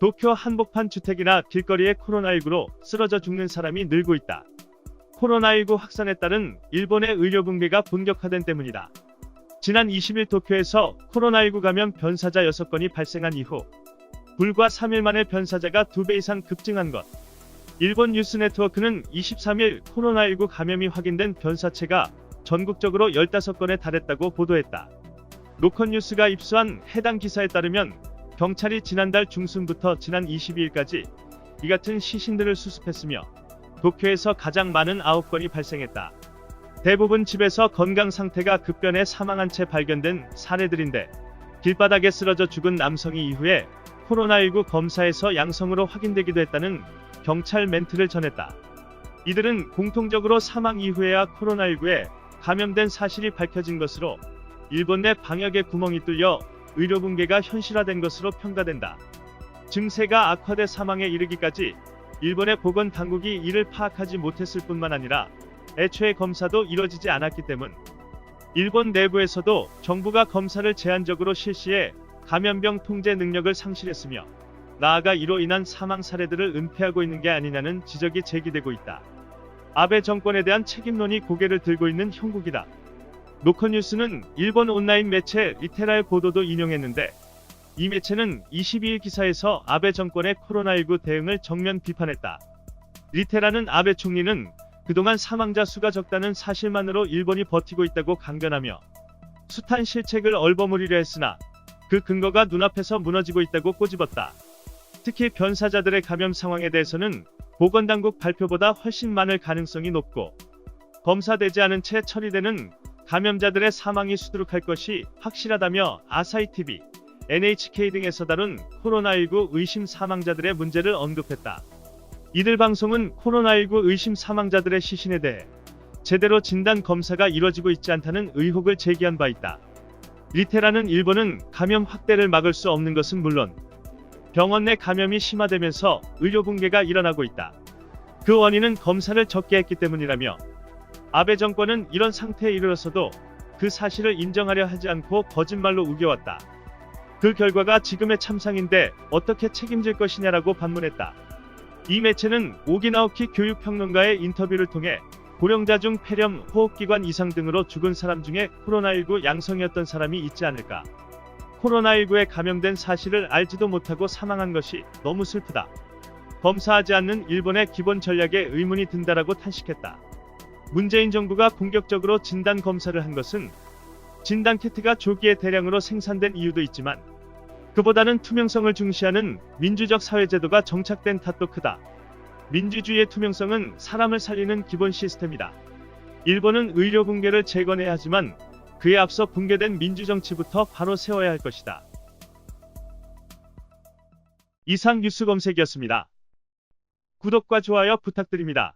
도쿄 한복판 주택이나 길거리에 코로나19로 쓰러져 죽는 사람이 늘고 있다. 코로나19 확산에 따른 일본의 의료 붕괴가 본격화된 때문이다. 지난 20일 도쿄에서 코로나19 감염 변사자 6건이 발생한 이후 불과 3일 만에 변사자가 2배 이상 급증한 것. 일본 뉴스 네트워크는 23일 코로나19 감염이 확인된 변사체가 전국적으로 15건에 달했다고 보도했다. 로컨 뉴스가 입수한 해당 기사에 따르면 경찰이 지난달 중순부터 지난 22일까지 이 같은 시신들을 수습했으며 도쿄에서 가장 많은 9건이 발생했다. 대부분 집에서 건강 상태가 급변해 사망한 채 발견된 사례들인데 길바닥에 쓰러져 죽은 남성이 이후에 코로나19 검사에서 양성으로 확인되기도 했다는 경찰 멘트를 전했다. 이들은 공통적으로 사망 이후에야 코로나19에 감염된 사실이 밝혀진 것으로 일본 내 방역의 구멍이 뚫려 의료 붕괴가 현실화된 것으로 평가된다. 증세가 악화돼 사망에 이르기까지 일본의 보건 당국이 이를 파악하지 못했을 뿐만 아니라 애초에 검사도 이뤄지지 않았기 때문 일본 내부에서도 정부가 검사를 제한적으로 실시해 감염병 통제 능력을 상실했으며 나아가 이로 인한 사망 사례들을 은폐하고 있는 게 아니냐는 지적이 제기되고 있다. 아베 정권에 대한 책임론이 고개를 들고 있는 형국이다. 노컷뉴스는 일본 온라인 매체 리테라의 보도도 인용했는데 이 매체는 22일 기사에서 아베 정권의 코로나19 대응을 정면 비판했다. 리테라는 아베 총리는 그동안 사망자 수가 적다는 사실만으로 일본이 버티고 있다고 강변하며 숱한 실책을 얼버무리려 했으나 그 근거가 눈앞에서 무너지고 있다고 꼬집었다. 특히 변사자들의 감염 상황에 대해서는 보건당국 발표보다 훨씬 많을 가능성이 높고 검사되지 않은 채 처리되는 감염자들의 사망이 수두룩할 것이 확실하다며 아사히TV, NHK 등에서 다룬 코로나19 의심 사망자들의 문제를 언급했다. 이들 방송은 코로나19 의심 사망자들의 시신에 대해 제대로 진단 검사가 이뤄지고 있지 않다는 의혹을 제기한 바 있다. 리테라는 일본은 감염 확대를 막을 수 없는 것은 물론 병원 내 감염이 심화되면서 의료 붕괴가 일어나고 있다. 그 원인은 검사를 적게 했기 때문이라며 아베 정권은 이런 상태에 이르렀어도 그 사실을 인정하려 하지 않고 거짓말로 우겨왔다. 그 결과가 지금의 참상인데 어떻게 책임질 것이냐라고 반문했다. 이 매체는 오기나오키 교육평론가의 인터뷰를 통해 고령자 중 폐렴, 호흡기관 이상 등으로 죽은 사람 중에 코로나19 양성이었던 사람이 있지 않을까. 코로나19에 감염된 사실을 알지도 못하고 사망한 것이 너무 슬프다. 검사하지 않는 일본의 기본 전략에 의문이 든다라고 탄식했다. 문재인 정부가 본격적으로 진단 검사를 한 것은 진단 키트가 조기에 대량으로 생산된 이유도 있지만 그보다는 투명성을 중시하는 민주적 사회제도가 정착된 탓도 크다. 민주주의의 투명성은 사람을 살리는 기본 시스템이다. 일본은 의료 붕괴를 재건해야 하지만 그에 앞서 붕괴된 민주정치부터 바로 세워야 할 것이다. 이상 뉴스 검색이었습니다. 구독과 좋아요 부탁드립니다.